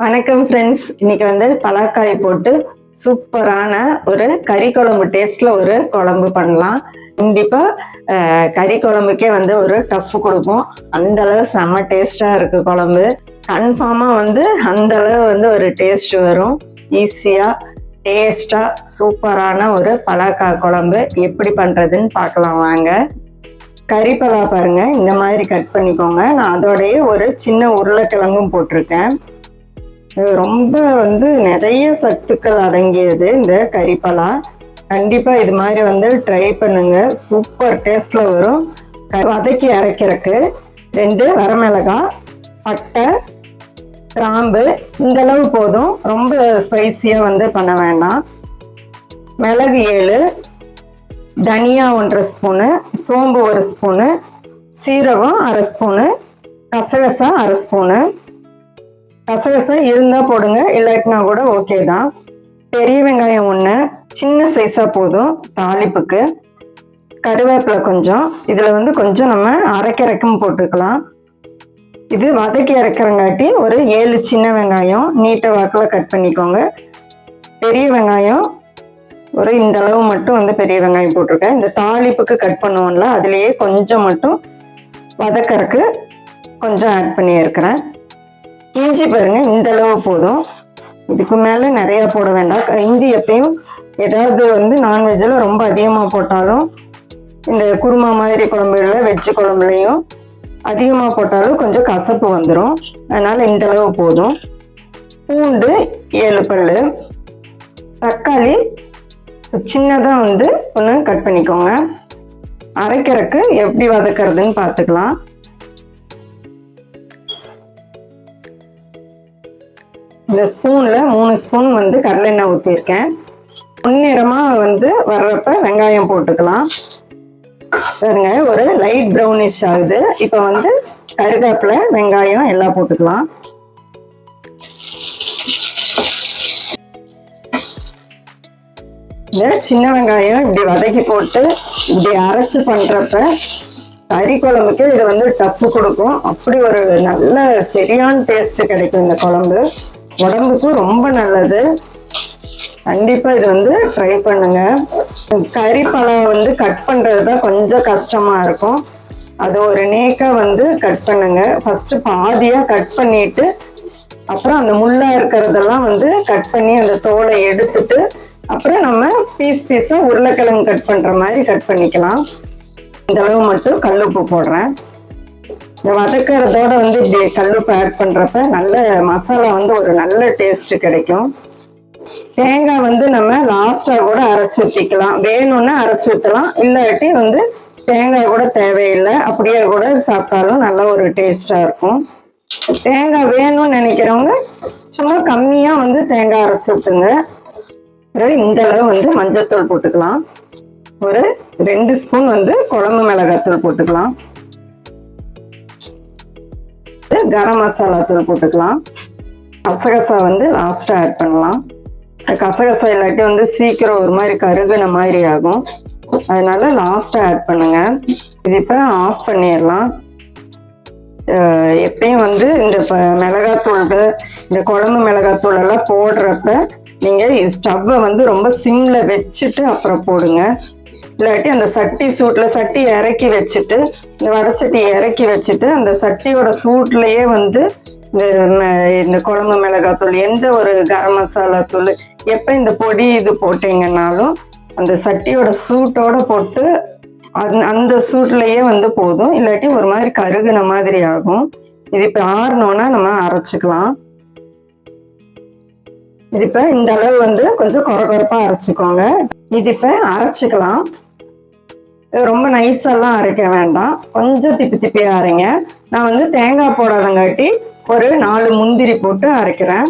வணக்கம் ஃப்ரெண்ட்ஸ் இன்னைக்கு வந்து பலாக்காய் போட்டு சூப்பரான ஒரு கறி குழம்பு டேஸ்ட்ல ஒரு குழம்பு பண்ணலாம். கண்டிப்பா கறி குழம்புக்கே வந்து ஒரு டஃப் கொடுக்கும். அந்த அளவு செம டேஸ்டா இருக்கு குழம்பு. கன்ஃபார்மா வந்து அந்த அளவு வந்து ஒரு டேஸ்ட் வரும். ஈஸியா டேஸ்டா சூப்பரான ஒரு பலாக்காய் குழம்பு எப்படி பண்றதுன்னு பார்க்கலாம் வாங்க. கறிப்பலா பாருங்க. இந்த மாதிரி கட் பண்ணிக்கோங்க. நான் அதோடய ஒரு சின்ன உருளைக்கிழங்கும் போட்டிருக்கேன். இது ரொம்ப வந்து நிறைய சத்துக்கள் அடங்கியது இந்த கறிப்பலா கண்டிப்பாக இது மாதிரி வந்து ட்ரை பண்ணுங்க. சூப்பர் டேஸ்ட்டில் வரும். வதக்கி அரைக்கிறதுக்கு. ரெண்டு வரமிளகாய் பட்டை கிராம்பு. இந்த அளவு போதும். ரொம்ப ஸ்பைசியாக வந்து பண்ண வேண்டாம். மிளகு ஏழு. தனியா ஒன்றரை ஸ்பூனு சோம்பு ஒரு ஸ்பூனு சீரகம் அரை ஸ்பூனு கசகசா அரை ஸ்பூனு கசகசம் இருந்தால் போடுங்க இல்லாட்டினா கூட ஓகே தான். பெரிய வெங்காயம் ஒன்று சின்ன சைஸாக போதும் தாளிப்புக்கு. கருவேப்பிலை கொஞ்சம் இதில் வந்து கொஞ்சம் நம்ம அரைக்கரைக்கும் போட்டுக்கலாம். இது வதக்கி இறக்குறங்காட்டி ஒரு ஏழு சின்ன வெங்காயம் நீட்ட வாக்கில் கட் பண்ணிக்கோங்க. பெரிய வெங்காயம் ஒரு இந்த அளவு மட்டும் வந்து பெரிய வெங்காயம் போட்டிருக்கேன். இந்த தாளிப்புக்கு கட் பண்ணுவோம்ல அதுலேயே கொஞ்சம் மட்டும் வதக்கறக்கு கொஞ்சம் ஆட் பண்ணியிருக்கிறேன். இஞ்சி பாருங்க இந்த அளவு போதும். இதுக்கு மேலே நிறையா போட வேண்டாம். இஞ்சி எப்பயும் ஏதாவது வந்து நான்வெஜ்ஜில் ரொம்ப அதிகமாக போட்டாலும் இந்த குருமா மாதிரி குழம்புல வெஜ்ஜு குழம்புலையும் அதிகமாக போட்டாலும் கொஞ்சம் கசப்பு வந்துடும் அதனால் இந்த அளவு போதும். பூண்டு ஏழு பல் தக்காளி சின்னதாக வந்து ஒன்று கட் பண்ணிக்கோங்க. அரைக்கிறதுக்கு எப்படி வதக்கிறதுன்னு பார்த்துக்கலாம் இந்த ஸ்பூனில் மூணு ஸ்பூன் வந்து கடலெண்ணெய் ஊற்றிருக்கேன் பொன்னிறமாக வந்து வர்றப்ப வெங்காயம் போட்டுக்கலாம். பாருங்க ஒரு லைட் ப்ரௌனிஷ் ஆகுது. இப்போ வந்து கருவேப்பிலை வெங்காயம் எல்லாம் போட்டுக்கலாம். இந்த சின்ன வெங்காயம் இப்படி வதக்கி போட்டு இப்படி அரைச்சி பண்ணுறப்ப கறி குழம்புக்கு இது வந்து டப்பு கொடுக்கும். அப்படி ஒரு நல்ல சரியான டேஸ்ட் கிடைக்கும் இந்த குழம்பு. உடம்புக்கும் ரொம்ப நல்லது. கண்டிப்பா இது வந்து ட்ரை பண்ணுங்க. கறி பழம் வந்து கட் பண்றது தான் கொஞ்சம் கஷ்டமா இருக்கும். அது ஒரு நேக்கா வந்து கட் பண்ணுங்க. ஃபர்ஸ்ட் பாதியா கட் பண்ணிட்டு அப்புறம் அந்த முள்ளா இருக்கிறதெல்லாம் வந்து கட் பண்ணி அந்த தோலை எடுத்துட்டு அப்புறம் நம்ம பீஸ் பீஸா உருளைக்கிழங்கு கட் பண்ற மாதிரி கட் பண்ணிக்கலாம். இந்த அளவு மட்டும் கல்லுப்பு போடுறேன். இந்த வதக்கிறதோட வந்து இப்படி கல்லுப்பு ஆட் பண்றப்ப நல்ல மசாலா வந்து ஒரு நல்ல டேஸ்ட் கிடைக்கும். தேங்காய் வந்து நம்ம லாஸ்டா கூட அரைச்சி ஊற்றிக்கலாம் வேணும்னா அரைச்சி ஊற்றலாம் இல்லாட்டி வந்து தேங்காய் கூட தேவையில்லை. அப்படியே கூட சாப்பிட்டாலும் நல்ல ஒரு டேஸ்டா இருக்கும். தேங்காய் வேணும்னு நினைக்கிறவங்க சும்மா கம்மியா வந்து தேங்காய் அரைச்சி ஊற்றுங்க பிறகு இந்த அளவு வந்து மஞ்சத்தூள் போட்டுக்கலாம். ஒரு ரெண்டு ஸ்பூன் வந்து குழம்பு மிளகாத்தூள் போட்டுக்கலாம். கரம் மசாலா தூள் போட்டுக்கலாம். கசகசா வந்து லாஸ்ட்டாக ஆட் பண்ணலாம். கசகசா இல்லாட்டி வந்து சீக்கிரம் ஒரு மாதிரி கருகுன மாதிரி ஆகும். அதனால லாஸ்ட்டாக ஆட் பண்ணுங்கள் இது இப்போ ஆஃப் பண்ணிடலாம். எப்பயும் வந்து இந்த இப்போ மிளகாத்தூள் இந்த குழம்பு மிளகாத்தூள் எல்லாம் போடுறப்ப நீங்கள் ஸ்டவ்வை வந்து ரொம்ப சிம்மில் வச்சுட்டு அப்புறம் போடுங்க. இல்லாட்டி அந்த சட்டி சூட்டில் சட்டி இறக்கி வச்சுட்டு இந்த வடச்சட்டி இறக்கி வச்சுட்டு அந்த சட்டியோட சூட்லேயே வந்து இந்த இந்த குழம்பு மிளகாத்தூள் எந்த ஒரு கரம் மசாலா தூள் எப்போ இந்த பொடி இது போட்டீங்கன்னாலும் அந்த சட்டியோட சூட்டோட போட்டு அந் அந்த சூட்லேயே வந்து போதும். இல்லாட்டி ஒரு மாதிரி கருகுன மாதிரி ஆகும். இது இப்போ ஆறினோன்னா நம்ம அரைச்சிக்கலாம். இது இப்போ இந்த அளவு வந்து கொஞ்சம் குறை குறைப்பாக அரைச்சிக்கோங்க. இது இப்போ அரைச்சிக்கலாம். இது ரொம்ப நைஸெல்லாம் அரைக்க வேண்டாம். கொஞ்சம் திப்பி திப்பியாக அரைங்க. நான் வந்து தேங்காய் போடாதங்காட்டி ஒரு நாலு முந்திரி போட்டு அரைக்கிறேன்.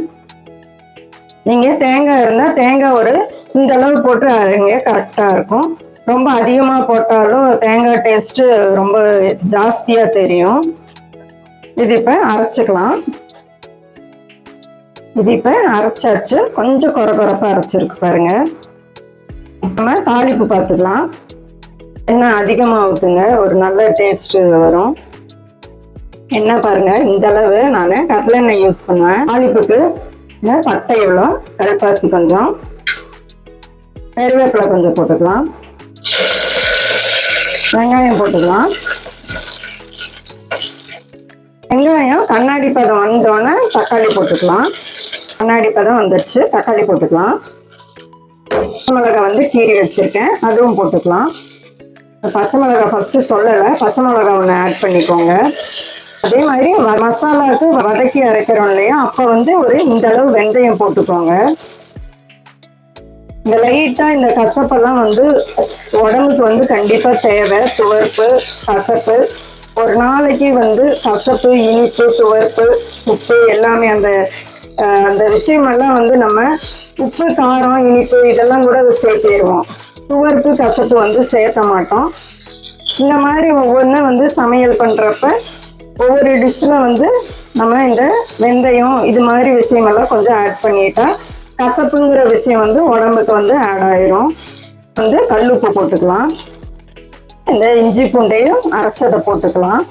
நீங்கள் தேங்காய் இருந்தால் தேங்காய் ஒரு இந்த அளவு போட்டு அரைங்க கரெக்டாக இருக்கும். ரொம்ப அதிகமாக போட்டாலும் தேங்காய் டேஸ்ட்டு ரொம்ப ஜாஸ்தியாக தெரியும். இது இப்போ அரைச்சிக்கலாம். இது இப்போ அரைச்சாச்சு. கொஞ்சம் குறை குறைப்பாக அரைச்சிருக்கு பாருங்கள் நம்ம தாளிப்பு பார்த்துக்கலாம். எண்ணெய் அதிகமாக ஊற்றுங்க ஒரு நல்ல டேஸ்ட்டு வரும். என்ன பாருங்க இந்த அளவு நான் கடலெண்ணெய் யூஸ் பண்ணுவேன். தாளிப்புக்கு பட்டை எவ்வளோ? கருப்பாசி கொஞ்சம். கருவேப்பிலை கொஞ்சம் போட்டுக்கலாம். வெங்காயம் போட்டுக்கலாம். வெங்காயம் கண்ணாடி பதம் வந்தோடனே தக்காளி போட்டுக்கலாம். கண்ணாடி பதம் வந்துடுச்சு தக்காளி போட்டுக்கலாம். மிளகா மிளகாய் வந்து கீறி வச்சிருக்கேன் அதுவும் போட்டுக்கலாம். பச்சை மிளகாய் ஃபர்ஸ்ட் சொல்லலை. பச்சை மிளகாய் ஒன்று ஆட் பண்ணிக்கோங்க. அதே மாதிரி மசாலாவுக்கு வதக்கி அரைக்கிறோம் இல்லையா? அப்போ வந்து ஒரு இந்த அளவு வெந்தயம் போட்டுக்கோங்க. இந்த லைட்டா இந்த கசப்பெல்லாம் வந்து உடம்புக்கு வந்து கண்டிப்பா தேவை. துவர்ப்பு கசப்பு. ஒரு நாளைக்கு வந்து கசப்பு இனிப்பு துவர்ப்பு உப்பு எல்லாமே அந்த அஹ், அந்த விஷயமெல்லாம் வந்து நம்ம உப்பு காரம் இனிப்பு இதெல்லாம் கூட சேர்த்திடுவோம். துவர்ப்பு கசப்பு வந்து சேர்க்க மாட்டோம். இந்த மாதிரி ஒவ்வொன்றும் வந்து சமையல் பண்ணுறப்ப ஒவ்வொரு டிஷ்ஷில் வந்து நம்ம இந்த வெந்தயம் இது மாதிரி விஷயமெல்லாம் கொஞ்சம் ஆட் பண்ணிட்டா கசப்புங்கிற விஷயம் வந்து உடம்புக்கு வந்து ஆட் ஆயிரும். வந்து கல்லுப்பு போட்டுக்கலாம். இந்த இஞ்சி பூண்டையும் அரைச்சதை போட்டுக்கலாம்.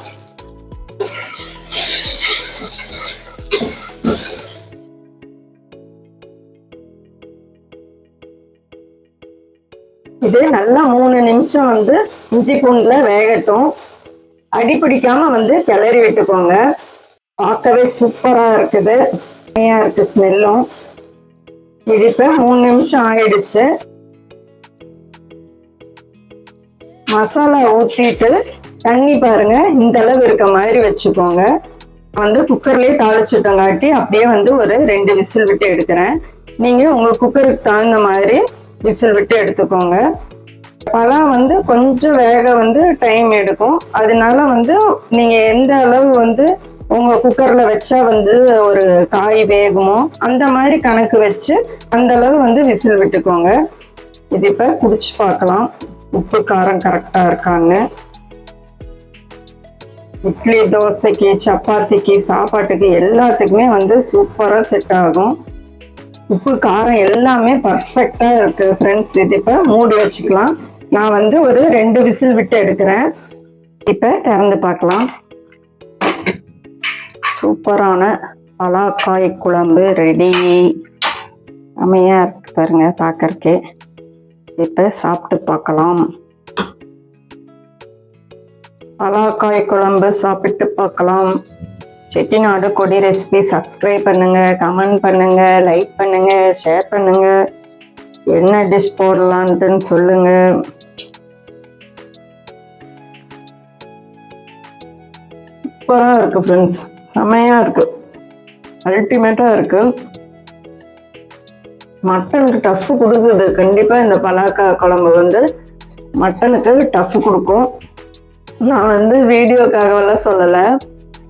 இது நல்லா மூணு நிமிஷம் வந்து இஞ்சி பூண்டுல வேகட்டும். அடி பிடிக்காம வந்து கிளறி விட்டுக்கோங்க. பார்க்கவே சூப்பரா இருக்குது. செமையா இருக்கு ஸ்மெல்லும். இது இப்போ மூணு நிமிஷம் ஆயிடுச்சு. மசாலா ஊத்திட்டு தண்ணி பாருங்க. இந்த அளவு இருக்க மாதிரி வச்சுக்கோங்க. வந்து குக்கர்லேயே தாளிச்சுட்டங்காட்டி அப்படியே வந்து ஒரு ரெண்டு விசில் விட்டு எடுக்கிறேன். நீங்க உங்க குக்கருக்கு தகுந்த மாதிரி விசில் விட்டு எடுத்துக்கோங்க. பழம் வந்து கொஞ்சம் வேக வந்து டைம் எடுக்கும். அதனால வந்து நீங்கள் எந்த அளவு வந்து உங்கள் குக்கரில் வச்சா வந்து ஒரு காய் வேகுமோ அந்த மாதிரி கணக்கு வச்சு அந்த அளவு வந்து விசில் விட்டுக்கோங்க. இது இப்போ குடிச்சு பார்க்கலாம். உப்பு காரம் கரெக்டாக இருக்கான்னு. இட்லி தோசைக்கு சப்பாத்திக்கு சாப்பாட்டுக்கு எல்லாத்துக்குமே வந்து சூப்பராக செட் ஆகும். உப்பு காரம் எல்லாமே பர்ஃபெக்டாக இருக்குது ஃப்ரெண்ட்ஸ் இது இப்போ மூடி வச்சுக்கலாம். நான் வந்து ஒரு ரெண்டு விசில் விட்டு எடுக்கிறேன். இப்போ திறந்து பார்க்கலாம். சூப்பரான பலாக்காய் குழம்பு ரெடி செமையா இருக்கு பாருங்க பார்க்கறக்கே. இப்போ சாப்பிட்டு பார்க்கலாம். பலாக்காய் குழம்பு சாப்பிட்டு பார்க்கலாம். செட்டிநாடு கொடி ரெசிபி சப்ஸ்கிரைப் பண்ணுங்க கமெண்ட் பண்ணுங்க லைக் பண்ணுங்க ஷேர் பண்ணுங்க. என்ன டிஷ் போடலான்ட்டுன்னு சொல்லுங்க. சூப்பராக இருக்கு ஃப்ரெண்ட்ஸ் செமையாக இருக்கு. அல்டிமேட்டாக இருக்கு. மட்டனுக்கு டஃப் கொடுக்குது. கண்டிப்பாக இந்த பலாக்கா குழம்பு வந்து மட்டனுக்கு டஃப் கொடுக்கும். நான் வந்து வீடியோக்காகவெல்லாம் சொல்லலை.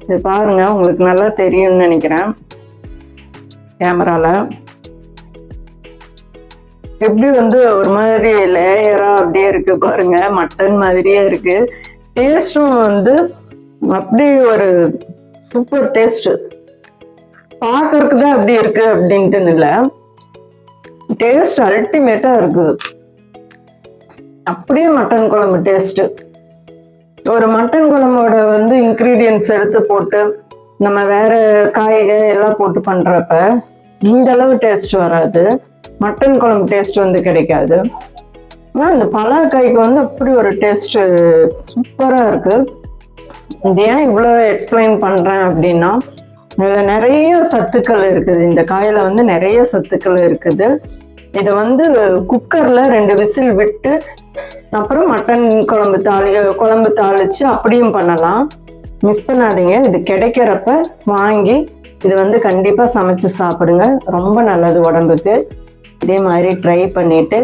இது பாருங்க உங்களுக்கு நல்லா தெரியும்னு நினைக்கிறேன். கேமரால எப்படி வந்து ஒரு மாதிரி லேயரா அப்படியே இருக்கு பாருங்க மட்டன் மாதிரியே இருக்கு. டேஸ்டும் வந்து அப்படி ஒரு சூப்பர் டேஸ்ட் பார்க்கறதுக்கு தான் அப்படி இருக்கு அப்படின்ட்டு இல்லை. டேஸ்ட் அல்டிமேட்டா இருக்கு. அப்படியே மட்டன் குழம்பு டேஸ்ட்டு ஒரு மட்டன் குழம்போட வந்து இன்க்ரீடியன்ஸ் எடுத்து போட்டு நம்ம வேற காய்கறி எல்லாம் போட்டு பண்றப்ப இந்த அளவு டேஸ்ட் வராது. மட்டன் குழம்பு டேஸ்ட் வந்து கிடைக்காது. ஆனா இந்த பலாக்காய்க்கு வந்து அப்படி ஒரு டேஸ்ட் சூப்பரா இருக்கு. இது ஏன் இவ்வளோ எக்ஸ்பிளைன் பண்றேன் அப்படின்னா நிறைய சத்துக்கள் இருக்குது. இந்த காயில வந்து நிறைய சத்துக்கள் இருக்குது. இதை வந்து குக்கர்ல ரெண்டு விசில் விட்டு அப்புறம் மட்டன் குழம்பு தாளி குழம்பு தாளிச்சு அப்படியும் பண்ணலாம். மிஸ் பண்ணாதீங்க. இது கிடைக்கிறப்ப வாங்கி இது வந்து கண்டிப்பாக சமைச்சு சாப்பிடுங்க. ரொம்ப நல்லது உடம்புக்கு. இதே மாதிரி ட்ரை பண்ணிட்டு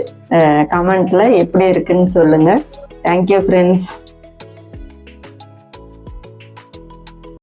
கமெண்ட்ல எப்படி இருக்குன்னு சொல்லுங்க. Thank you friends